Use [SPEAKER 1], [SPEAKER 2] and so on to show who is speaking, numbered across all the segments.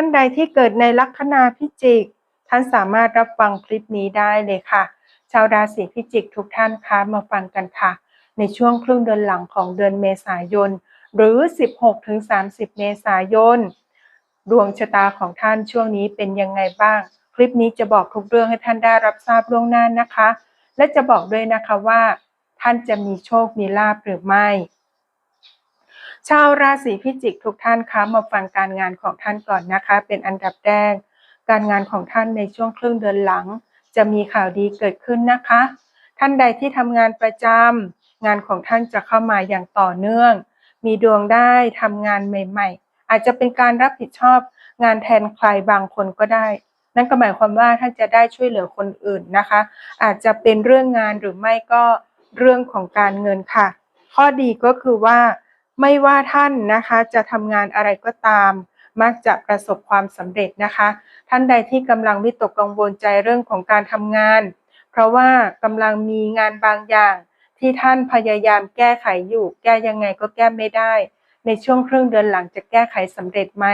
[SPEAKER 1] ท่านใดที่เกิดในลัคนาพิจิก ท่านสามารถรับฟังคลิปนี้ได้เลยค่ะ ชาวราศีพิจิกทุกท่านคะมาฟังกันค่ะ ในช่วงครึ่งเดือนหลังของเดือนเมษายน หรือ 16-30 เมษายน ดวงชะตาของท่านช่วงนี้เป็นยังไงบ้าง คลิปนี้จะบอกทุกเรื่องให้ท่านได้รับทราบล่วงหน้านะคะ และจะบอกด้วยนะคะว่า ท่านจะมีโชคมีลาภหรือไม่ ชาวราศีพิจิกทุกท่านคะมาฟังการงานของท่านก่อนนะคะ เป็นอันดับแรกการงานของท่านในช่วงครึ่งเดือนหลัง จะมีข่าวดีเกิดขึ้นนะคะ ท่านใดที่ทำงานประจำงานของท่านจะเข้ามาอย่างต่อเนื่อง มีดวงได้ทำงานใหม่ ๆ อาจจะเป็นการรับผิดชอบงานแทนใครบางคนก็ได้ นั่นก็หมายความว่าท่านจะได้ช่วยเหลือคนอื่นนะคะ อาจจะเป็นเรื่องงานหรือไม่ก็เรื่องของการเงินค่ะ ข้อดีก็คือว่า ไม่ว่าท่านนะคะจะทำงานอะไรก็ตาม มักจะประสบความสำเร็จนะคะ ท่านใดที่กำลังวิตกกังวลใจเรื่องของการทำงาน เพราะว่ากำลังมีงานบางอย่าง ที่ท่านพยายามแก้ไขอยู่ แก้ยังไงก็แก้ไม่ได้ ในช่วงครึ่งเดือนหลังจะแก้ไขสำเร็จไหม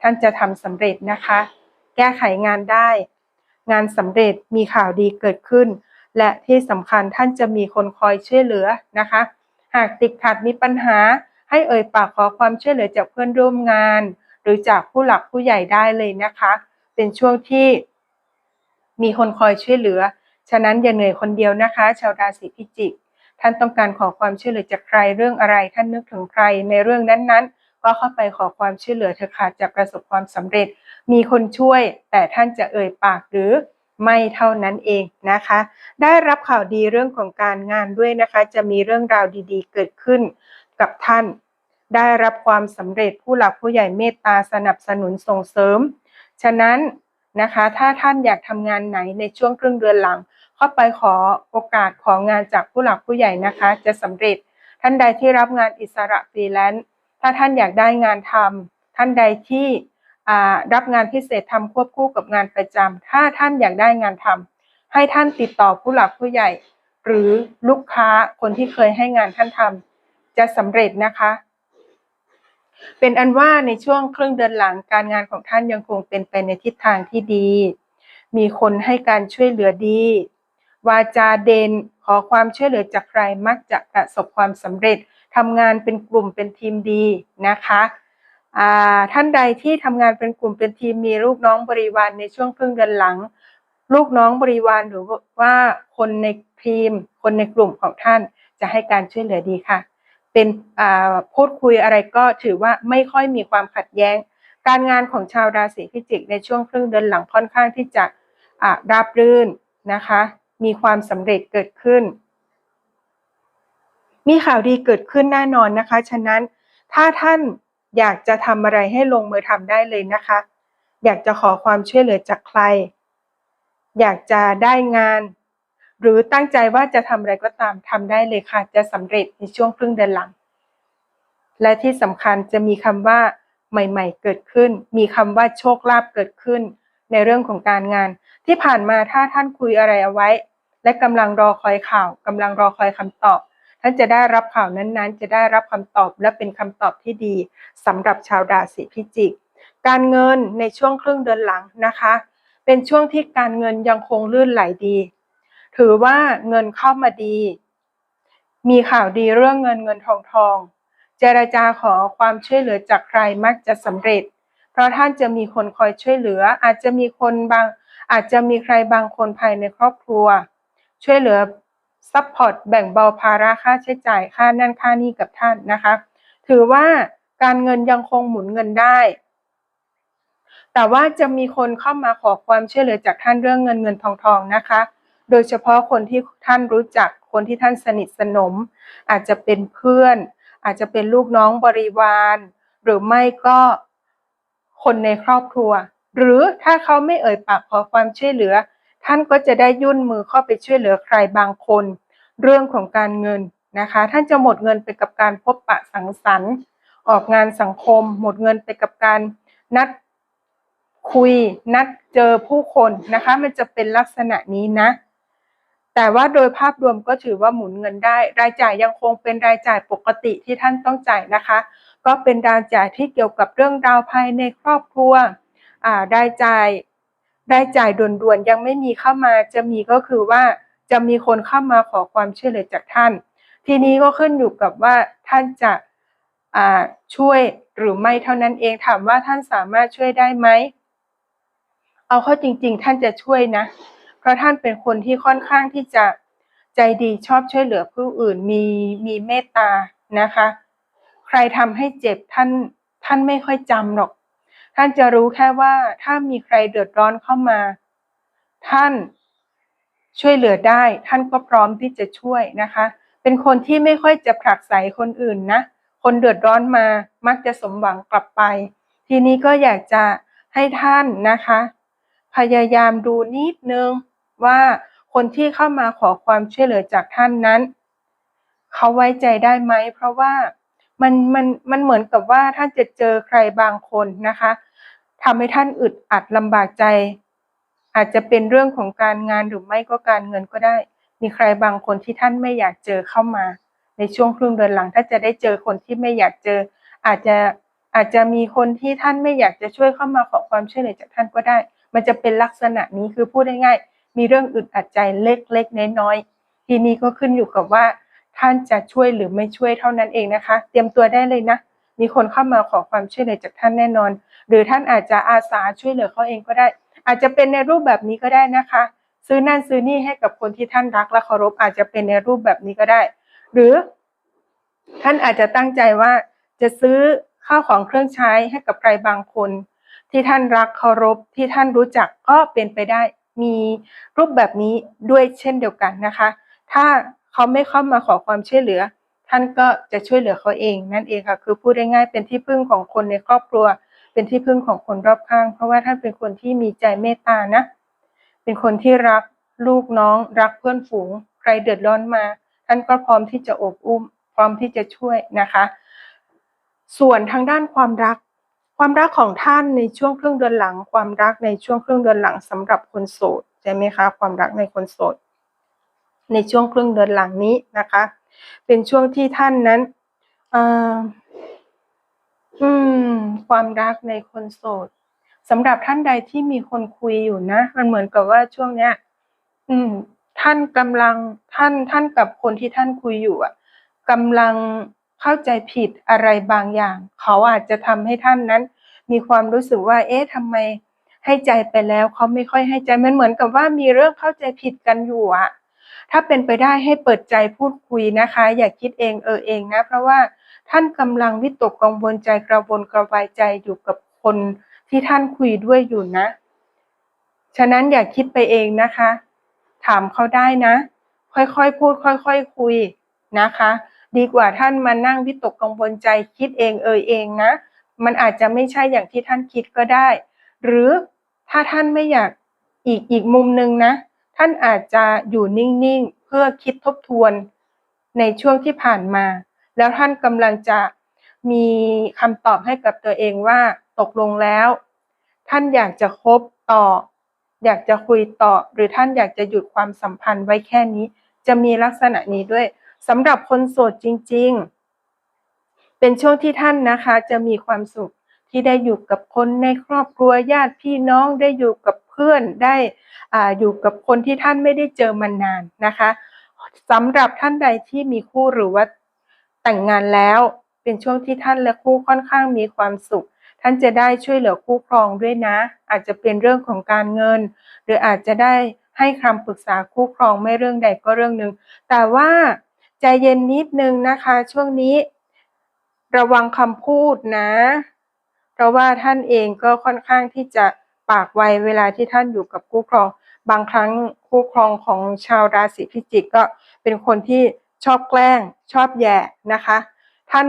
[SPEAKER 1] ท่านจะทำสำเร็จนะคะ แก้ไขงานได้ งานสำเร็จมีข่าวดีเกิดขึ้น และที่สำคัญท่านจะมีคนคอยช่วยเหลือนะคะ หากติดขัดมีปัญหา ให้เอ่ยปากขอความช่วยเหลือจากเพื่อนร่วมงาน หรือจากผู้หลักผู้ใหญ่ได้เลยนะคะ เป็นช่วงที่มีคนคอยช่วยเหลือ ฉะนั้นอย่าเหนื่อยคนเดียวนะคะ ชาวราศีพิจิก ท่านต้องการขอความช่วยเหลือจากใครเรื่องอะไร ท่านนึกถึงใครในเรื่องนั้นๆ ก็เข้าไปขอความช่วยเหลือเถอะค่ะจะประสบความสำเร็จ มีคนช่วย แต่ท่านจะเอ่ยปากหรือไม่เท่านั้นเองนะคะ ได้รับข่าวดีเรื่องของการงานด้วยนะคะ จะมีเรื่องราวดีๆ เกิดขึ้นกับท่าน ได้รับความสำเร็จผู้หลักผู้ใหญ่เมตตาสนับสนุนส่งเสริม ฉะนั้นนะคะถ้าท่านอยากทำงานไหนในช่วงครึ่งเดือนหลัง เข้าไปขอโอกาสของานจากผู้หลักผู้ใหญ่นะคะ จะสำเร็จท่านใดที่รับงานอิสระฟรีแลนซ์ถ้าท่านอยากได้งานทำท่านใดที่รับงานพิเศษทำควบคู่กับงานประจำถ้าท่านอยากได้งานทำให้ท่านติดต่อผู้หลักผู้ใหญ่ หรือลูกค้าคนที่เคยให้งานท่านทำจะสำเร็จนะคะ เป็นอันว่าในช่วงครึ่งเดือนหลังการงานของท่านยังคงเป็นไปในทิศทางที่ดี มีคนให้การช่วยเหลือดี วาจาเด่นขอความช่วยเหลือจากใครมักจะประสบความสำเร็จทำงานเป็นกลุ่มเป็นทีมดีนะคะท่านใดที่ทำงานเป็นกลุ่มเป็นทีมมีลูกน้องบริวารในช่วงครึ่งเดือนหลัง ลูกน้องบริวารหรือว่าคนในทีม คนในกลุ่มของท่านจะให้การช่วยเหลือดีค่ะ เป็นพูดคุยอะไรก็ถือว่าไม่ค่อยมีความขัดแย้ง การงานของชาวราศีพิจิกในช่วงครึ่งเดือนหลังค่อนข้างที่จะราบรื่นนะคะ มีความสำเร็จเกิดขึ้น มีข่าวดีเกิดขึ้นแน่นอนนะคะ ฉะนั้นถ้าท่านอยากจะทำอะไรให้ลงมือทำได้เลยนะคะ อยากจะขอความช่วยเหลือจากใคร อยากจะได้งาน หรือตั้งใจว่าจะทำอะไรก็ตามทำได้เลยค่ะ จะสำเร็จในช่วงครึ่งเดือนหลัง และที่สำคัญจะมีคำว่าใหม่ ๆ เกิดขึ้น มีคำว่าโชคลาภเกิดขึ้น ในเรื่องของการงาน ที่ผ่านมาถ้าท่านคุยอะไรเอาไว้ และกำลังรอคอยข่าวกำลังรอคอยคำตอบ ท่านจะได้รับข่าวนั้นๆ จะได้รับคำตอบและเป็นคำตอบที่ดีสำหรับชาวราศีพิจิก การเงินในช่วงครึ่งเดือนหลังนะคะ เป็นช่วงที่การเงินยังคงลื่นไหลดี ถือว่าเงินเข้ามาดี มีข่าวดีเรื่องเงินเงินทองทอง เจรจาขอความช่วยเหลือจากใครมักจะสำเร็จ เพราะท่านจะมีคนคอยช่วยเหลือ อาจจะมีคนบาง อาจจะมีใครบางคนภายในครอบครัว ช่วยเหลือซัพพอร์ตแบ่งเบาภาระค่าใช้จ่ายค่านั่นค่านี่กับท่านนะคะ ถือว่าการเงินยังคงหมุนเงินได้ แต่ว่าจะมีคนเข้ามาขอความช่วยเหลือจากท่านเรื่องเงินเงินทองทองนะคะ โดยเฉพาะคนที่ท่านรู้จักคนที่ท่านสนิทสนม อาจจะเป็นเพื่อน อาจจะเป็นลูกน้องบริวาร หรือไม่ก็คนในครอบครัว หรือถ้าเขาไม่เอ่ยปากขอความช่วยเหลือ ท่านก็จะได้ยื่นมือเข้าไปช่วยเหลือใครบางคน เรื่องของการเงินนะคะ ท่านจะหมดเงินไปกับการพบปะสังสรรค์ ออกงานสังคม หมดเงินไปกับการนัดคุยนัดเจอผู้คนนะคะ มันจะเป็นลักษณะนี้นะ แต่ว่าโดยภาพรวมก็ถือว่าหมุนเงินได้ รายจ่ายยังคงเป็นรายจ่ายปกติที่ท่านต้องจ่ายนะคะ ก็เป็นรายจ่ายที่เกี่ยวกับเรื่องราวภายในครอบครัวรายจ่ายรายจ่ายด่วนๆยังไม่มีเข้ามาจะมีก็คือว่าจะมีคนเข้ามาขอความช่วยเหลือจากท่าน ทีนี้ก็ขึ้นอยู่กับว่าท่านจะช่วยหรือไม่เท่านั้นเองถามว่าท่านสามารถช่วยได้ไหมเอาเข้าจริง ๆ ท่านจะช่วยนะ เพราะท่านเป็นคนที่ค่อนข้างที่จะใจดีชอบช่วยเหลือผู้อื่นมีมีเมตตานะคะ ใครทำให้เจ็บท่านท่านไม่ค่อยจำหรอก ท่านจะรู้แค่ว่าถ้ามีใครเดือดร้อนเข้ามา ท่านช่วยเหลือได้ ท่านก็พร้อมที่จะช่วยนะคะ เป็นคนที่ไม่ค่อยจะผลักไสคนอื่นนะ คนเดือดร้อนมามักจะสมหวังกลับไป ทีนี้ก็อยากจะให้ท่านนะคะ พยายามดูนิดนึง ว่าคนที่เข้ามาขอความช่วยเหลือจากท่านนั้น เขาไว้ใจได้ไหม เพราะว่ามันมันมันเหมือนกับว่าท่านจะเจอใครบางคนนะคะทำให้ท่านอึดอัดลำบากใจ อาจจะเป็นเรื่องของการงานหรือไม่ก็การเงินก็ได้ มีใครบางคนที่ท่านไม่อยากเจอเข้ามา ในช่วงครึ่งเดือนหลังถ้าจะได้เจอคนที่ไม่อยากเจอ อาจจะอาจจะมีคนที่ท่านไม่อยากจะช่วยเข้ามาขอความช่วยเหลือจากท่านก็ได้ มันจะเป็นลักษณะนี้คือพูดง่ายๆ มีเรื่องอึดอัดใจเล็กๆน้อยๆทีนี้ก็ขึ้นอยู่กับว่า ท่านจะช่วยหรือไม่ช่วยเท่านั้นเองนะคะ เตรียมตัวได้เลยนะ มีคนเข้ามาขอความช่วยเหลือจากท่านแน่นอน หรือท่านอาจจะอาสาช่วยเหลือเขาเองก็ได้ อาจจะเป็นในรูปแบบนี้ก็ได้นะคะ ซื้อนั่นซื้อนี่ให้กับคนที่ท่านรักและเคารพอาจจะเป็นในรูปแบบนี้ก็ได้ หรือ ท่านอาจจะตั้งใจว่าจะซื้อข้าวของเครื่องใช้ให้กับใครบางคน ที่ท่านรักเคารพที่ท่านรู้จักก็เป็นไปได้ มีรูปแบบนี้ด้วยเช่นเดียวกันนะคะ ถ้าเขาไม่เข้ามาขอความช่วยเหลือ ท่านก็จะช่วยเหลือเขาเอง นั่นเองค่ะ คือพูดง่ายๆเป็นที่พึ่งของคนในครอบครัว เป็นที่พึ่งของคนรอบข้าง เพราะว่าท่านเป็นคนที่มีใจเมตตานะ เป็นคนที่รักลูกน้อง รักเพื่อนฝูง ใครเดือดร้อนมา ท่านก็พร้อมที่จะอบอุ้ม พร้อมที่จะช่วยนะคะ ส่วนทางด้านความรัก ความรักของท่านในช่วงครึ่งเดือนหลัง ความรักในช่วงครึ่งเดือนหลังสำหรับคนโสดใช่ไหมคะ ความรักในคนโสด ในช่วงครึ่งเดือนหลังนี้นะคะ เป็นช่วงที่ท่านนั้นอืม ความรักในคนโสดสำหรับท่านใดที่มีคนคุยอยู่นะ มันเหมือนกับว่าช่วงเนี้ย อืม ท่านกำลังท่านท่านกับคนที่ท่านคุยอยู่อะกำลัง เข้าใจผิดอะไรบางอย่าง เขาอาจจะทำให้ท่านนั้น มีความรู้สึกว่า เอ๊ะทำไมให้ใจไปแล้วเขาไม่ค่อยให้ใจมันเหมือนกับว่ามีเรื่องเข้าใจผิดกันอยู่อะถ้าเป็นไปได้ให้เปิดใจพูดคุยนะคะ อย่าคิดเองเออเองนะ เพราะว่าท่านกำลังวิตกกังวลใจกระวนกระวายใจอยู่กับคนที่ท่านคุยด้วยอยู่นะ ฉะนั้นอย่าคิดไปเองนะคะ ถามเขาได้นะ ค่อยๆพูด ค่อยๆคคุยนะคะ ดีกว่าท่านมานั่งวิตกกังวลใจคิดเองเออเองนะ มันอาจจะไม่ใช่อย่างที่ท่านคิดก็ได้ หรือถ้าท่านไม่อยากอีกอีกมุมหนึ่งนะ ท่านอาจจะอยู่นิ่งๆ เพื่อคิดทบทวนในช่วงที่ผ่านมา แล้วท่านกำลังจะมีคำตอบให้กับตัวเองว่าตกลงแล้ว ท่านอยากจะคบต่อ อยากจะคุยต่อ หรือท่านอยากจะหยุดความสัมพันธ์ไว้แค่นี้ จะมีลักษณะนี้ด้วย สำหรับคนโสดจริง ๆ เป็นช่วงที่ท่านนะคะ จะมีความสุขที่ได้อยู่กับคนในครอบครัวญาติพี่น้องได้อยู่กับเพื่อนได้ออยู่กับคนที่ท่านไม่ได้เจอมานานนะคะสำหรับท่านใดที่มีคู่หรือว่าแต่งงานแล้ว เป็นช่วงที่ท่านและคู่ค่อนข้างมีความสุข ท่านจะได้ช่วยเหลือคู่ครองด้วยนะ อาจจะเป็นเรื่องของการเงิน หรืออาจจะได้ให้คำปรึกษาคู่ครองไม่เรื่องใดก็เรื่องหนึ่งแต่ว่า ใจเย็นนิดนึงนะคะ ช่วงนี้ ระวังคำพูดนะ เพราะว่าท่านเองก็ค่อนข้างที่จะปากไวเวลาที่ท่านอยู่กับคู่ครอง บางครั้งคู่ครองของชาวราศีพิจิกก็เป็นคนที่ชอบแกล้งชอบแย่นะคะ ท่าน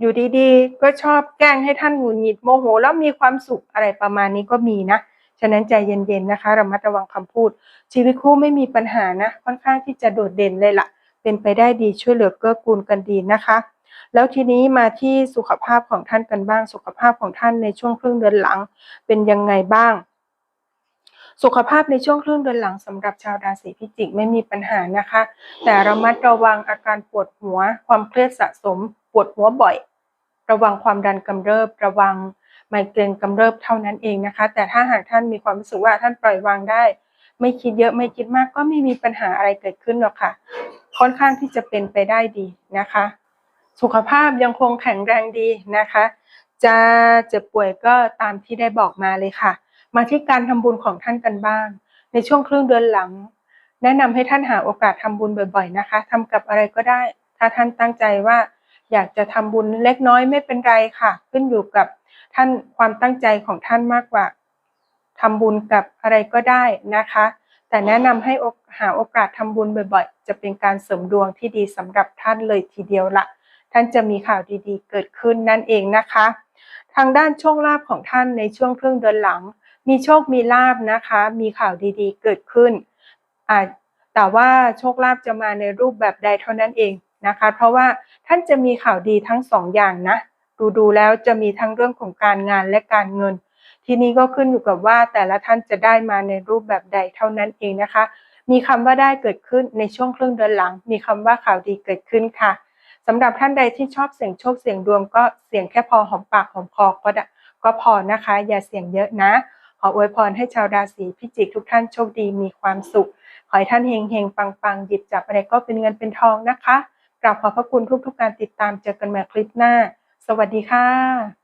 [SPEAKER 1] อยู่ดีๆ ก็ชอบแกล้งให้ท่านหงุดหงิดโมโห แล้วมีความสุขอะไรประมาณนี้ก็มีนะ ฉะนั้นใจเย็นๆนะคะระมัดระวังคำพูด ชีวิตคู่ไม่มีปัญหานะ ค่อนข้างที่จะโดดเด่นเลยล่ะ เป็นไปได้ดีช่วยเหลือเกื้อกูลกันดีนะคะ แล้วทีนี้มาที่สุขภาพของท่านกันบ้าง สุขภาพของท่านในช่วงครึ่งเดือนหลังเป็นยังไงบ้างสุขภาพในช่วงครึ่งเดือนหลังสำหรับชาวราศีพิจิกไม่มีปัญหานะคะ แต่ระมัดระวังอาการปวดหัว ความเครียดสะสม ปวดหัวบ่อย ระวังความดันกำเริบ ระวังไมเกรนกำเริบเท่านั้นเองนะคะ แต่ถ้าหากท่านมีความรู้สึกว่าท่านปล่อยวางได้ ไม่คิดเยอะไม่คิดมากก็ไม่มีปัญหาอะไรเกิดขึ้นหรอกค่ะ ค่อนข้างที่จะเป็นไปได้ดีนะคะ สุขภาพยังคงแข็งแรงดีนะคะ จะเจ็บป่วยก็ตามที่ได้บอกมาเลยค่ะ มาที่การทำบุญของท่านกันบ้าง ในช่วงครึ่งเดือนหลัง แนะนำให้ท่านหาโอกาสทำบุญบ่อย ๆนะคะทำกับอะไรก็ได้ ถ้าท่านตั้งใจว่าอยากจะทำบุญเล็กน้อยไม่เป็นไรค่ะ ขึ้นอยู่กับท่านความตั้งใจของท่านมากกว่าทำบุญกับอะไรก็ได้นะคะ แต่แนะนำให้หาโอกาสทำบุญบ่อยๆ จะเป็นการเสริมดวงที่ดีสำหรับท่านเลยทีเดียวละท่านจะมีข่าวดีๆ เกิดขึ้นนั่นเองนะคะ ทางด้านโชคลาภของท่านในช่วงครึ่งเดือนหลัง มีโชคมีลาบนะคะ มีข่าวดีๆ เกิดขึ้นแต่ว่าโชคลาภจะมาในรูปแบบใดเท่านั้นเองนะคะ เพราะว่าท่านจะมีข่าวดีทั้งสองอย่างนะดูดูแล้วจะมีทั้งเรื่องของการงานและการเงิน ทีนี้ก็ขึ้นอยู่กับว่าแต่ละท่านจะได้มาในรูปแบบใดเท่านั้นเองนะคะ มีคำว่าได้เกิดขึ้นในช่วงครึ่งเดือนหลัง มีคำว่าข่าวดีเกิดขึ้นค่ะสำหรับท่านใดที่ชอบเสี่ยงโชคเสี่ยงดวงก็เสี่ยงแค่พอหอมปากหอมคอก็ได้ก็พอนะคะ อย่าเสี่ยงเยอะนะ ขออวยพรให้ชาวราศีพิจิกทุกท่านโชคดีมีความสุข ขอให้ท่านเฮงเฮงปังปังหยิบจับอะไรก็เป็นเงินเป็นทองนะคะกราบขอบพระคุณทุกๆการติดตามเจอกันใหม่คลิปหน้า สวัสดีค่ะ